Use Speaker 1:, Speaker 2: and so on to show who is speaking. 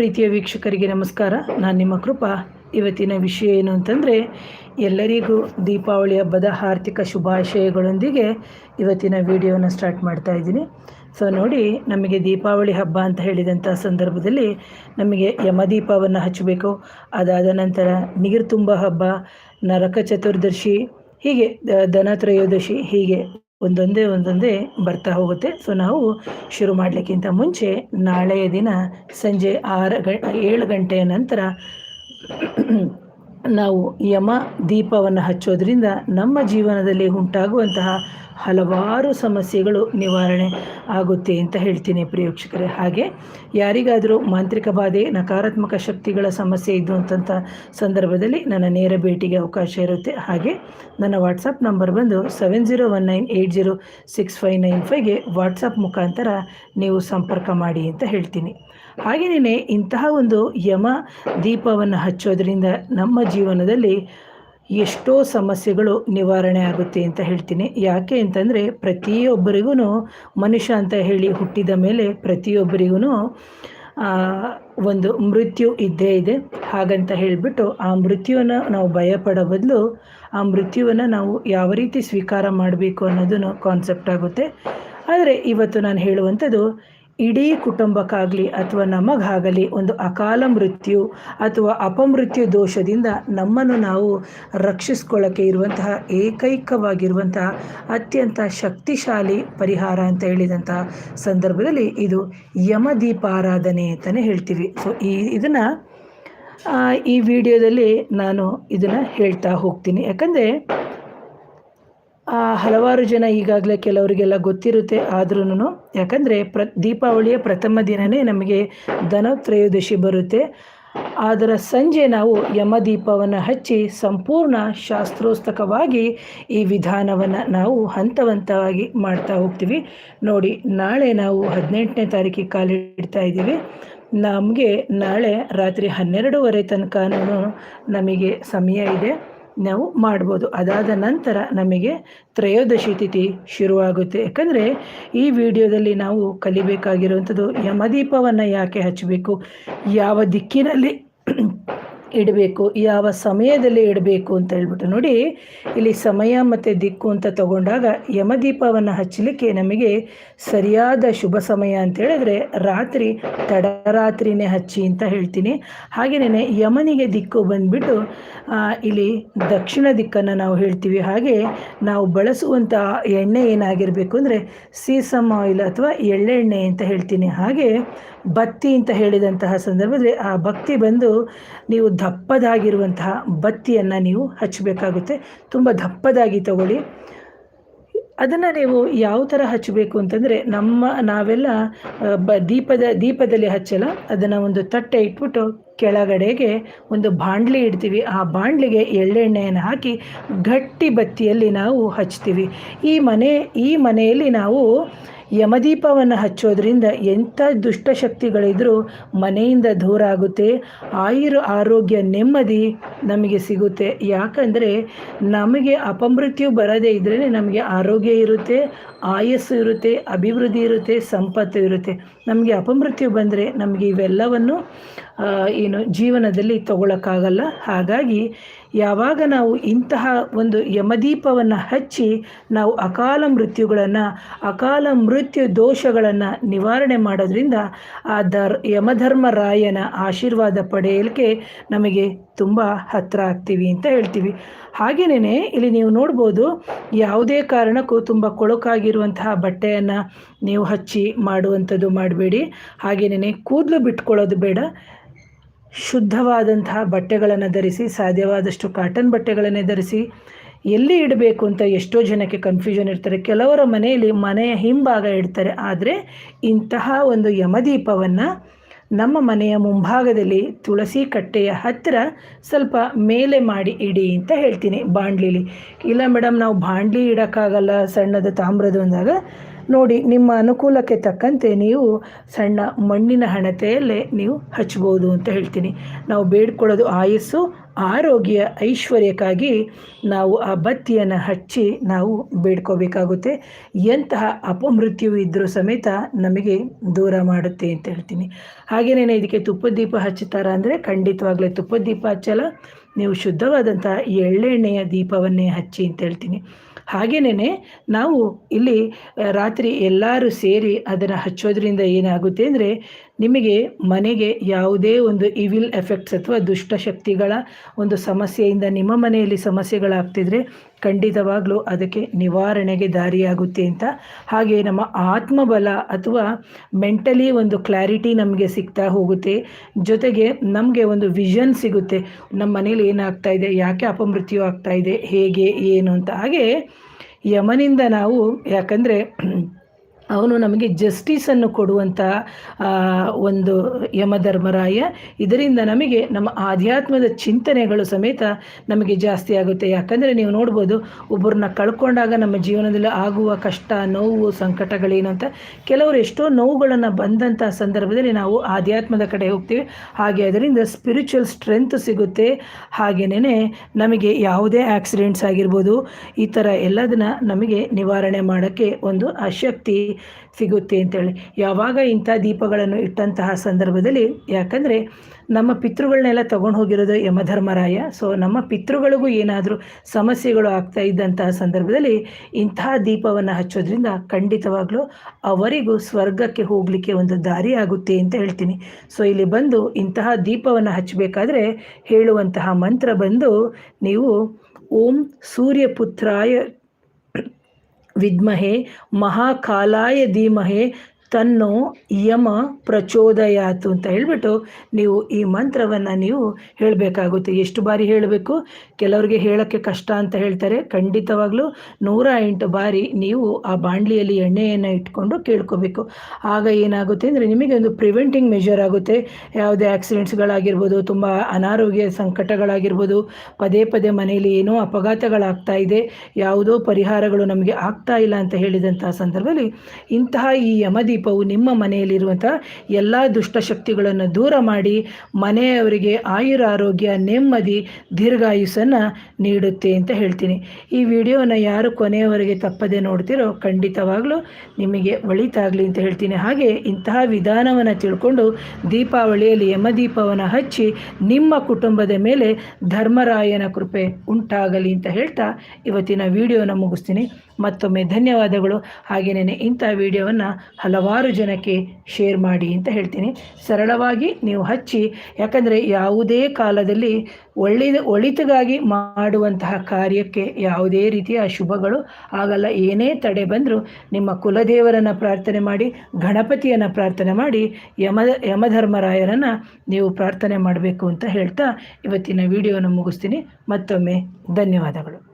Speaker 1: ಪ್ರೀತಿಯ ವೀಕ್ಷಕರಿಗೆ ನಮಸ್ಕಾರ. ನಾನು ನಿಮ್ಮ ಕೃಪಾ. ಇವತ್ತಿನ ವಿಷಯ ಏನು ಅಂತಂದರೆ, ಎಲ್ಲರಿಗೂ ದೀಪಾವಳಿ ಹಬ್ಬದ ಆರ್ಥಿಕ ಶುಭಾಶಯಗಳೊಂದಿಗೆ ಇವತ್ತಿನ ವಿಡಿಯೋನ ಸ್ಟಾರ್ಟ್ ಮಾಡ್ತಾ ಇದ್ದೀನಿ. ಸೊ ನೋಡಿ, ನಮಗೆ ದೀಪಾವಳಿ ಹಬ್ಬ ಅಂತ ಹೇಳಿದಂಥ ಸಂದರ್ಭದಲ್ಲಿ ನಮಗೆ ಯಮದೀಪವನ್ನು ಹಚ್ಚಬೇಕು. ಅದಾದ ನಂತರ ನೀರು ತುಂಬ ಹಬ್ಬ, ನರಕ ಚತುರ್ದಶಿ, ಹೀಗೆ, ದ- ದನತ್ರಯೋದಶಿ ಹೀಗೆ. ಒಂದೊಂದೇ ಒಂದೊಂದೇ ಬರ್ತಾ ಹೋಗುತ್ತೆ. ಸೊ ನಾವು ಶುರು ಮಾಡಲಿಕ್ಕಿಂತ ಮುಂಚೆ ನಾಳೆಯ ದಿನ ಸಂಜೆ ಆರು ಗ ಏಳು ಗಂಟೆಯ ನಂತರ ನಾವು ಯಮ ದೀಪವನ್ನು ಹಚ್ಚೋದ್ರಿಂದ ನಮ್ಮ ಜೀವನದಲ್ಲಿ ಉಂಟಾಗುವಂತಹ ಹಲವಾರು ಸಮಸ್ಯೆಗಳು ನಿವಾರಣೆ ಆಗುತ್ತೆ ಅಂತ ಹೇಳ್ತೀನಿ ಪ್ರೇಕ್ಷಕರೇ ಹಾಗೆ ಯಾರಿಗಾದರೂ ಮಾಂತ್ರಿಕ ಬಾಧೆ, ನಕಾರಾತ್ಮಕ ಶಕ್ತಿಗಳ ಸಮಸ್ಯೆ ಇದ್ದು ಅಂತಂಥ ಸಂದರ್ಭದಲ್ಲಿ ನನ್ನ ನೇರ ಭೇಟಿಗೆ ಅವಕಾಶ ಇರುತ್ತೆ. ಹಾಗೆ ನನ್ನ ವಾಟ್ಸಪ್ ನಂಬರ್ ಬಂದು seven zero one nine eight zero six five nine ಫೈವ್ಗೆ WhatsApp ಮುಖಾಂತರ ನೀವು ಸಂಪರ್ಕ ಮಾಡಿ ಅಂತ ಹೇಳ್ತೀನಿ. ಹಾಗೆಯೇ ಇಂತಹ ಒಂದು ಯಮ ದೀಪವನ್ನು ಹಚ್ಚೋದ್ರಿಂದ ನಮ್ಮ ಜೀವನದಲ್ಲಿ ಎಷ್ಟೋ ಸಮಸ್ಯೆಗಳು ನಿವಾರಣೆ ಆಗುತ್ತೆ ಅಂತ ಹೇಳ್ತೀನಿ. ಯಾಕೆ ಅಂತಂದರೆ ಪ್ರತಿಯೊಬ್ಬರಿಗೂ ಮನುಷ್ಯ ಅಂತ ಹೇಳಿ ಹುಟ್ಟಿದ ಮೇಲೆ ಪ್ರತಿಯೊಬ್ಬರಿಗೂ ಒಂದು ಮೃತ್ಯು ಇದ್ದೇ ಇದೆ. ಹಾಗಂತ ಹೇಳಿಬಿಟ್ಟು ಆ ಮೃತ್ಯುವನ್ನು ನಾವು ಭಯಪಡೋ ಬದಲು ಆ ಮೃತ್ಯುವನ್ನು ನಾವು ಯಾವ ರೀತಿ ಸ್ವೀಕಾರ ಮಾಡಬೇಕು ಅನ್ನೋದನ್ನು ಕಾನ್ಸೆಪ್ಟ್ ಆಗುತ್ತೆ. ಆದರೆ ಇವತ್ತು ನಾನು ಹೇಳುವಂಥದ್ದು ಇಡೀ ಕುಟುಂಬಕ್ಕಾಗಲಿ ಅಥವಾ ನಮಗಾಗಲಿ ಒಂದು ಅಕಾಲ ಮೃತ್ಯು ಅಥವಾ ಅಪಮೃತ್ಯು ದೋಷದಿಂದ ನಮ್ಮನ್ನು ನಾವು ರಕ್ಷಿಸ್ಕೊಳ್ಳೋಕ್ಕೆ ಇರುವಂತಹ ಏಕೈಕವಾಗಿರುವಂತಹ ಅತ್ಯಂತ ಶಕ್ತಿಶಾಲಿ ಪರಿಹಾರ ಅಂತ ಹೇಳಿದಂತಹ ಸಂದರ್ಭದಲ್ಲಿ ಇದು ಯಮದೀಪಾರಾಧನೆ ಅಂತಲೇ ಹೇಳ್ತೀವಿ. ಸೊ ಈ ಇದನ್ನು ಈ ವಿಡಿಯೋದಲ್ಲಿ ನಾನು ಇದನ್ನು ಹೇಳ್ತಾ ಹೋಗ್ತೀನಿ. ಯಾಕಂದರೆ ಹಲವಾರು ಜನ ಈಗಾಗಲೇ ಕೆಲವರಿಗೆಲ್ಲ ಗೊತ್ತಿರುತ್ತೆ ಆದ್ರೂ ಯಾಕಂದರೆ ಪ್ರ, ದೀಪಾವಳಿಯ ಪ್ರಥಮ ದಿನವೇ ನಮಗೆ ಧನತ್ರಯೋದಶಿ ಬರುತ್ತೆ. ಅದರ ಸಂಜೆ ನಾವು ಯಮದೀಪವನ್ನು ಹಚ್ಚಿ ಸಂಪೂರ್ಣ ಶಾಸ್ತ್ರೋಸ್ತಕವಾಗಿ ಈ ವಿಧಾನವನ್ನು ನಾವು ಹಂತ ಹಂತವಾಗಿ ಮಾಡ್ತಾ ಹೋಗ್ತೀವಿ. ನೋಡಿ, ನಾಳೆ ನಾವು ಹದಿನೆಂಟನೇ ತಾರೀಕಿಗೆ ಕಾಲಿಡ್ತಾ ಇದ್ದೀವಿ. ನಮಗೆ ನಾಳೆ ರಾತ್ರಿ ಹನ್ನೆರಡೂವರೆ ತನಕನೂ ನಮಗೆ ಸಮಯ ಇದೆ. ನಾವು ಮಾಡ್ಬೋದು. ಅದಾದ ನಂತರ ನಮಗೆ ತ್ರಯೋದಶಿ ತಿಥಿ ಶುರುವಾಗುತ್ತೆ. ಯಾಕಂದರೆ ಈ ವಿಡಿಯೋದಲ್ಲಿ ನಾವು ಕಲಿಬೇಕಾಗಿರುವಂಥದ್ದು ಯಮದೀಪವನ್ನು ಯಾಕೆ ಹಚ್ಚಬೇಕು? ಯಾವ ದಿಕ್ಕಿನಲ್ಲಿ ಇಡಬೇಕು, ಯಾವ ಸಮಯದಲ್ಲಿ ಇಡಬೇಕು ಅಂತ ಹೇಳ್ಬಿಟ್ಟು ನೋಡಿ, ಇಲ್ಲಿ ಸಮಯ ಮತ್ತು ದಿಕ್ಕು ಅಂತ ತಗೊಂಡಾಗ ಯಮದೀಪವನ್ನು ಹಚ್ಚಲಿಕ್ಕೆ ನಮಗೆ ಸರಿಯಾದ ಶುಭ ಸಮಯ ಅಂತ ಹೇಳಿದ್ರೆ ರಾತ್ರಿ ತಡರಾತ್ರಿನೇ ಹಚ್ಚಿ ಅಂತ ಹೇಳ್ತೀನಿ. ಹಾಗೆಯೇ ಯಮನಿಗೆ ದಿಕ್ಕು ಬಂದ್ಬಿಟ್ಟು ಇಲ್ಲಿ ದಕ್ಷಿಣ ದಿಕ್ಕನ್ನು ನಾವು ಹೇಳ್ತೀವಿ. ಹಾಗೆ ನಾವು ಬಳಸುವಂಥ ಎಣ್ಣೆ ಏನಾಗಿರಬೇಕು ಅಂದರೆ ಸೀಸಮ್ ಆಯಿಲ್ ಅಥವಾ ಎಳ್ಳೆಣ್ಣೆ ಅಂತ ಹೇಳ್ತೀನಿ. ಹಾಗೆ ಬತ್ತಿ ಅಂತ ಹೇಳಿದಂತಹ ಸಂದರ್ಭದಲ್ಲಿ ಆ ಭಕ್ತಿ ಬಂದು ನೀವು ದಪ್ಪದಾಗಿರುವಂತಹ ಬತ್ತಿಯನ್ನು ನೀವು ಹಚ್ಚಬೇಕಾಗುತ್ತೆ. ತುಂಬ ದಪ್ಪದಾಗಿ ತಗೊಳ್ಳಿ. ಅದನ್ನು ನೀವು ಯಾವ ಥರ ಹಚ್ಚಬೇಕು ಅಂತಂದರೆ ನಮ್ಮ ನಾವೆಲ್ಲ ಬ, ದೀಪದ, ದೀಪದಲ್ಲಿ ಹಚ್ಚಲ್ಲ. ಅದನ್ನು ಒಂದು ತಟ್ಟೆ ಇಟ್ಬಿಟ್ಟು ಕೆಳಗಡೆಗೆ ಒಂದು ಬಾಣಲಿ ಇಡ್ತೀವಿ. ಆ ಬಾಂಡ್ಲಿಗೆ ಎಳ್ಳೆಣ್ಣೆಯನ್ನು ಹಾಕಿ ಗಟ್ಟಿ ಬತ್ತಿಯಲ್ಲಿ ನಾವು ಹಚ್ತೀವಿ. ಈ ಮನೆ, ಈ ಮನೆಯಲ್ಲಿ ನಾವು ಯಮದೀಪವನ್ನು ಹಚ್ಚೋದ್ರಿಂದ ಎಂಥ ದುಷ್ಟಶಕ್ತಿಗಳಿದ್ರೂ ಮನೆಯಿಂದ ದೂರ ಆಗುತ್ತೆ. ಆಯುರ್ ಆರೋಗ್ಯ ನೆಮ್ಮದಿ ನಮಗೆ ಸಿಗುತ್ತೆ. ಯಾಕಂದರೆ ನಮಗೆ ಅಪಮೃತ್ಯು ಬರದೇ ಇದ್ರೇ ನಮಗೆ ಆರೋಗ್ಯ ಇರುತ್ತೆ, ಆಯಸ್ಸು ಇರುತ್ತೆ, ಅಭಿವೃದ್ಧಿ ಇರುತ್ತೆ, ಸಂಪತ್ತು ಇರುತ್ತೆ. ನಮಗೆ ಅಪಮೃತ್ಯು ಬಂದರೆ ನಮಗೆ ಇವೆಲ್ಲವನ್ನು ಏನು ಜೀವನದಲ್ಲಿ ತಗೊಳ್ಳೋಕ್ಕಾಗಲ್ಲ ಹಾಗಾಗಿ ಯಾವಾಗ ನಾವು ಇಂತಹ ಒಂದು ಯಮದೀಪವನ್ನು ಹಚ್ಚಿ ನಾವು ಅಕಾಲ ಮೃತ್ಯುಗಳನ್ನು, ಅಕಾಲ ಮೃತ್ಯು ದೋಷಗಳನ್ನು ನಿವಾರಣೆ ಮಾಡೋದ್ರಿಂದ ಆ ದರ್ ಯಮಧರ್ಮರಾಯನ ಆಶೀರ್ವಾದ ಪಡೆಯಲಿಕ್ಕೆ ನಮಗೆ ತುಂಬ ಹತ್ತಿರ ಆಗ್ತೀವಿ ಅಂತ ಹೇಳ್ತೀವಿ. ಹಾಗೆಯೇ ಇಲ್ಲಿ ನೀವು ನೋಡ್ಬೋದು ಯಾವುದೇ ಕಾರಣಕ್ಕೂ ತುಂಬ ಕೊಳಕಾಗಿರುವಂತಹ ಬಟ್ಟೆಯನ್ನು ನೀವು ಹಚ್ಚಿ ಮಾಡುವಂಥದ್ದು ಮಾಡಬೇಡಿ. ಹಾಗೆಯೇ ಕೂದಲು ಬಿಟ್ಕೊಳ್ಳೋದು ಬೇಡ. ಶುದ್ಧವಾದಂತಹ ಬಟ್ಟೆಗಳನ್ನು ಧರಿಸಿ, ಸಾಧ್ಯವಾದಷ್ಟು ಕಾಟನ್ ಬಟ್ಟೆಗಳನ್ನೇ ಧರಿಸಿ ಎಲ್ಲಿ ಇಡಬೇಕು ಅಂತ ಎಷ್ಟೋ ಜನಕ್ಕೆ ಕನ್ಫ್ಯೂಷನ್ ಇರ್ತಾರೆ. ಕೆಲವರ ಮನೆಯಲ್ಲಿ ಮನೆಯ ಹಿಂಭಾಗ ಇಡ್ತಾರೆ. ಆದರೆ ಇಂತಹ ಒಂದು ಯಮದೀಪವನ್ನು ನಮ್ಮ ಮನೆಯ ಮುಂಭಾಗದಲ್ಲಿ ತುಳಸಿ ಕಟ್ಟೆಯ ಹತ್ತಿರ ಸ್ವಲ್ಪ ಮೇಲೆ ಮಾಡಿ ಇಡಿ ಅಂತ ಹೇಳ್ತೀನಿ ಬಾಂಡ್ಲಿಲಿ ಇಲ್ಲ ಮೇಡಮ್, ನಾವು ಬಾಂಡ್ಲಿ ಇಡೋಕ್ಕಾಗಲ್ಲ, ಸಣ್ಣದು ತಾಮ್ರದ ಅಂದಾಗ ನೋಡಿ, ನಿಮ್ಮ ಅನುಕೂಲಕ್ಕೆ ತಕ್ಕಂತೆ ನೀವು ಸಣ್ಣ ಮಣ್ಣಿನ ಹಣತೆಯಲ್ಲೇ ನೀವು ಹಚ್ಬೋದು ಅಂತ ಹೇಳ್ತೀನಿ. ನಾವು ಬೇಡ್ಕೊಳ್ಳೋದು ಆಯಸ್ಸು ಆರೋಗ್ಯ ಐಶ್ವರ್ಯಕ್ಕಾಗಿ ನಾವು ಆ ಬತ್ತಿಯನ್ನು ಹಚ್ಚಿ ನಾವು ಬೇಡ್ಕೋಬೇಕಾಗುತ್ತೆ. ಎಂತಹ ಅಪಮೃತ್ಯು ಇದ್ದರೂ ಸಮೇತ ನಮಗೆ ದೂರ ಮಾಡುತ್ತೆ ಅಂತ ಹೇಳ್ತೀನಿ. ಹಾಗೆಯೇ ಇದಕ್ಕೆ ತುಪ್ಪದ ದೀಪ ಹಚ್ಚುತ್ತಾರ ಅಂದರೆ ಖಂಡಿತವಾಗಲೇ ತುಪ್ಪದ ದೀಪ ಹಚ್ಚಲ್ಲ. ನೀವು ಶುದ್ಧವಾದಂಥ ಎಳ್ಳೆಣ್ಣೆಯ ದೀಪವನ್ನೇ ಹಚ್ಚಿ ಅಂತ ಹೇಳ್ತೀನಿ. ಹಾಗೆಯೇ ನಾವು ಇಲ್ಲಿ ರಾತ್ರಿ ಎಲ್ಲರೂ ಸೇರಿ ಅದನ್ನು ಹಚ್ಚೋದ್ರಿಂದ ಏನಾಗುತ್ತೆ ಅಂದರೆ ನಿಮಗೆ ಮನೆಗೆ ಯಾವುದೇ ಒಂದು ಇವಿಲ್ ಎಫೆಕ್ಟ್ಸ್ ಅಥವಾ ದುಷ್ಟಶಕ್ತಿಗಳ ಒಂದು ಸಮಸ್ಯೆಯಿಂದ ನಿಮ್ಮ ಮನೆಯಲ್ಲಿ ಸಮಸ್ಯೆಗಳಾಗ್ತಿದ್ರೆ ಖಂಡಿತವಾಗ್ಲೂ ಅದಕ್ಕೆ ನಿವಾರಣೆಗೆ ದಾರಿಯಾಗುತ್ತೆ ಅಂತ. ಹಾಗೆ ನಮ್ಮ ಆತ್ಮಬಲ ಅಥವಾ ಮೆಂಟಲಿ ಒಂದು ಕ್ಲಾರಿಟಿ ನಮಗೆ ಸಿಗ್ತಾ ಹೋಗುತ್ತೆ. ಜೊತೆಗೆ ನಮಗೆ ಒಂದು ವಿಷನ್ ಸಿಗುತ್ತೆ. ನಮ್ಮ ಮನೇಲಿ ಏನಾಗ್ತಾ ಇದೆ? ಯಾಕೆ ಅಪಮೃತ್ಯು ಆಗ್ತಾ ಇದೆ? ಹೇಗೆ? ಏನು ಅಂತ? ಹಾಗೆ ಯಮನಿಂದ ನಾವು ಯಾಕಂದರೆ ಅವನು ನಮಗೆ ಜಸ್ಟಿಸನ್ನು ಕೊಡುವಂಥ ಒಂದು ಯಮಧರ್ಮರಾಯ. ಇದರಿಂದ ನಮಗೆ ನಮ್ಮ ಆಧ್ಯಾತ್ಮದ ಚಿಂತನೆಗಳು ಸಮೇತ ನಮಗೆ ಜಾಸ್ತಿ ಆಗುತ್ತೆ. ಯಾಕಂದರೆ ನೀವು ನೋಡ್ಬೋದು, ಒಬ್ಬರನ್ನ ಕಳ್ಕೊಂಡಾಗ ನಮ್ಮ ಜೀವನದಲ್ಲಿ ಆಗುವ ಕಷ್ಟ, ನೋವು, ಸಂಕಟಗಳೇನು ಅಂತ ಕೆಲವರು ಎಷ್ಟೋ ನೋವುಗಳನ್ನು ಬಂದಂಥ ಸಂದರ್ಭದಲ್ಲಿ ನಾವು ಆಧ್ಯಾತ್ಮದ ಕಡೆ ಹೋಗ್ತೀವಿ. ಹಾಗೆ ಅದರಿಂದ ಸ್ಪಿರಿಚುವಲ್ ಸ್ಟ್ರೆಂತ್ ಸಿಗುತ್ತೆ. ಹಾಗೆಯೇ ನಮಗೆ ಯಾವುದೇ ಆಕ್ಸಿಡೆಂಟ್ಸ್ ಆಗಿರ್ಬೋದು, ಈ ಥರ ಎಲ್ಲದನ್ನ ನಮಗೆ ನಿವಾರಣೆ ಮಾಡೋಕ್ಕೆ ಒಂದು ಆಸಕ್ತಿ ಸಿಗುತ್ತೆ ಅಂತೇಳಿ. ಯಾವಾಗ ಇಂಥ ದೀಪಗಳನ್ನು ಇಟ್ಟಂತಹ ಸಂದರ್ಭದಲ್ಲಿ, ಯಾಕಂದರೆ ನಮ್ಮ ಪಿತೃಗಳನ್ನೆಲ್ಲ ತಗೊಂಡು ಹೋಗಿರೋದು ಯಮಧರ್ಮರಾಯ ಸೊ ನಮ್ಮ ಪಿತೃಗಳಿಗೂ ಏನಾದರೂ ಸಮಸ್ಯೆಗಳು ಆಗ್ತಾ ಇದ್ದಂತಹ ಸಂದರ್ಭದಲ್ಲಿ ಇಂತಹ ದೀಪವನ್ನು ಹಚ್ಚೋದ್ರಿಂದ ಖಂಡಿತವಾಗ್ಲೂ ಅವರಿಗೂ ಸ್ವರ್ಗಕ್ಕೆ ಹೋಗಲಿಕ್ಕೆ ಒಂದು ದಾರಿ ಆಗುತ್ತೆ ಅಂತ ಹೇಳ್ತೀನಿ. ಸೊ ಇಲ್ಲಿ ಬಂದು ಇಂತಹ ದೀಪವನ್ನು ಹಚ್ಚಬೇಕಾದ್ರೆ ಹೇಳುವಂತಹ ಮಂತ್ರ ಬಂದು ನೀವು ಓಂ ಸೂರ್ಯಪುತ್ರಾಯ विद्महे महाकालाय धीमहे ತನ್ನೋ ಯಮ ಪ್ರಚೋದಯಾತು ಅಂತ ಹೇಳಿಬಿಟ್ಟು ನೀವು ಈ ಮಂತ್ರವನ್ನು ನೀವು ಹೇಳಬೇಕಾಗುತ್ತೆ. ಎಷ್ಟು ಬಾರಿ ಹೇಳಬೇಕು? ಕೆಲವರಿಗೆ ಹೇಳೋಕ್ಕೆ ಕಷ್ಟ ಅಂತ ಹೇಳ್ತಾರೆ. ಖಂಡಿತವಾಗ್ಲೂ ನೂರ ಎಂಟು ಬಾರಿ ನೀವು ಆ ಬಾಣಲಿಯಲ್ಲಿ ಎಣ್ಣೆಯನ್ನು ಇಟ್ಕೊಂಡು ಕೇಳ್ಕೋಬೇಕು. ಆಗ ಏನಾಗುತ್ತೆ ಅಂದರೆ ನಿಮಗೆ ಒಂದು ಪ್ರಿವೆಂಟಿಂಗ್ ಮೆಷರ್ ಆಗುತ್ತೆ. ಯಾವುದೇ ಆಕ್ಸಿಡೆಂಟ್ಸ್ಗಳಾಗಿರ್ಬೋದು ತುಂಬ ಅನಾರೋಗ್ಯ ಸಂಕಟಗಳಾಗಿರ್ಬೋದು, ಪದೇ ಪದೇ ಮನೆಯಲ್ಲಿ ಏನೋ ಅಪಘಾತಗಳಾಗ್ತಾ ಇದೆ, ಯಾವುದೋ ಪರಿಹಾರಗಳು ನಮಗೆ ಆಗ್ತಾ ಇಲ್ಲ ಅಂತ ಹೇಳಿದಂತಹ ಸಂದರ್ಭದಲ್ಲಿ ಇಂತಹ ಈ ಯಮದಿ ದೀಪವು ನಿಮ್ಮ ಮನೆಯಲ್ಲಿರುವಂಥ ಎಲ್ಲ ದುಷ್ಟಶಕ್ತಿಗಳನ್ನು ದೂರ ಮಾಡಿ ಮನೆಯವರಿಗೆ ಆಯುರ ಆರೋಗ್ಯ, ನೆಮ್ಮದಿ ದೀರ್ಘಾಯುಸನ್ನು ನೀಡುತ್ತೆ ಅಂತ ಹೇಳ್ತೀನಿ. ಈ ವಿಡಿಯೋನ ಯಾರು ಕೊನೆಯವರೆಗೆ ತಪ್ಪದೆ ನೋಡ್ತಿರೋ ಖಂಡಿತವಾಗಲೂ ನಿಮಗೆ ಒಳಿತಾಗಲಿ ಅಂತ ಹೇಳ್ತೀನಿ. ಹಾಗೆ ಇಂತಹ ವಿಧಾನವನ್ನು ತಿಳ್ಕೊಂಡು ದೀಪಾವಳಿಯಲ್ಲಿ ಯಮದೀಪವನ್ನು ಹಚ್ಚಿ ನಿಮ್ಮ ಕುಟುಂಬದ ಮೇಲೆ ಧರ್ಮರಾಯನ ಕೃಪೆ ಉಂಟಾಗಲಿ ಅಂತ ಹೇಳ್ತಾ ಇವತ್ತಿನ ವಿಡಿಯೋನ ಮುಗಿಸ್ತೀನಿ. ಮತ್ತೊಮ್ಮೆ ಧನ್ಯವಾದಗಳು. ಹಾಗೆಯೇ ಇಂಥ ವಿಡಿಯೋವನ್ನು ಹಲವಾರು ಜನಕ್ಕೆ ಶೇರ್ ಮಾಡಿ ಅಂತ ಹೇಳ್ತೀನಿ. ಸರಳವಾಗಿ ನೀವು ಹಚ್ಚಿ, ಯಾಕಂದರೆ ಯಾವುದೇ ಕಾಲದಲ್ಲಿ ಒಳ್ಳೆಯ ಒಳಿತಿಗಾಗಿ ಮಾಡುವಂತಹ ಕಾರ್ಯಕ್ಕೆ ಯಾವುದೇ ರೀತಿಯ ಶುಭಗಳು ಆಗಲ್ಲ. ಏನೇ ತಡೆ ಬಂದರೂ ನಿಮ್ಮ ಕುಲದೇವರನ್ನು ಪ್ರಾರ್ಥನೆ ಮಾಡಿ, ಗಣಪತಿಯನ್ನು ಪ್ರಾರ್ಥನೆ ಮಾಡಿ, ಯಮ, ಯಮಧರ್ಮರಾಯರನ್ನು ನೀವು ಪ್ರಾರ್ಥನೆ ಮಾಡಬೇಕು ಅಂತ ಹೇಳ್ತಾ ಇವತ್ತಿನ ವಿಡಿಯೋನ ಮುಗಿಸ್ತೀನಿ. ಮತ್ತೊಮ್ಮೆ ಧನ್ಯವಾದಗಳು.